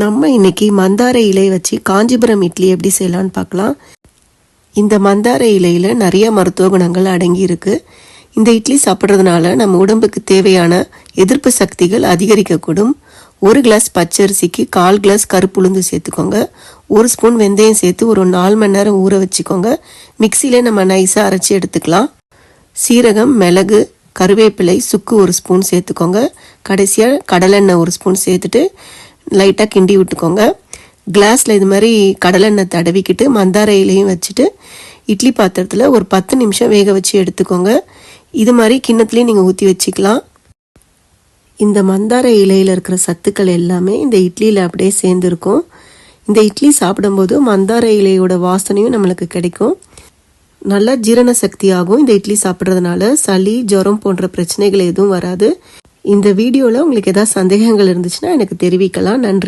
நம்ம இன்னைக்கு மந்தார இலை வச்சு காஞ்சிபுரம் இட்லி எப்படி செய்யலான்னு பார்க்கலாம். இந்த மந்தார இலையில் நிறைய மருத்துவ குணங்கள் அடங்கி இருக்கு. இந்த இட்லி சாப்பிட்றதுனால நம்ம உடம்புக்கு தேவையான எதிர்ப்பு சக்திகள் அதிகரிக்கக்கூடும். ஒரு கிளாஸ் பச்சரிசிக்கு கால் கிளாஸ் கருப்புளுந்து சேர்த்துக்கோங்க. ஒரு ஸ்பூன் வெந்தயம் சேர்த்து ஒரு நாலு மணி நேரம் ஊற வச்சுக்கோங்க. மிக்சியில் நம்ம நைஸாக அரைச்சி எடுத்துக்கலாம். சீரகம் மிளகு கருவேப்பிலை சுக்கு ஒரு ஸ்பூன் சேர்த்துக்கோங்க. கடைசியாக கடலெண்ணெய் ஒரு ஸ்பூன் சேர்த்துட்டு லைட்டாக கிண்டி விட்டுக்கோங்க. கிளாஸில் இது மாதிரி கடலெண்ணெய் தடவிக்கிட்டு மந்தார இலையும் வச்சுட்டு இட்லி பாத்திரத்தில் ஒரு பத்து நிமிஷம் வேக வச்சு எடுத்துக்கோங்க. இது மாதிரி கிண்ணத்துலேயும் நீங்கள் ஊற்றி வச்சுக்கலாம். இந்த மந்தார இலையில் இருக்கிற சத்துக்கள் எல்லாமே இந்த இட்லியில் அப்படியே சேர்ந்துருக்கும். இந்த இட்லி சாப்பிடும்போது மந்தார இலையோட வாசனையும் நம்மளுக்கு கிடைக்கும். நல்லா ஜீரண சக்தி ஆகும் இந்த இட்லி சாப்பிட்றதுனால. சளி ஜுரம் போன்ற பிரச்சனைகள் எதுவும் வராது. இந்த வீடியோவில் உங்களுக்கு ஏதாவது சந்தேகங்கள் இருந்துச்சுன்னா எனக்கு தெரிவிக்கலாம். நன்றி.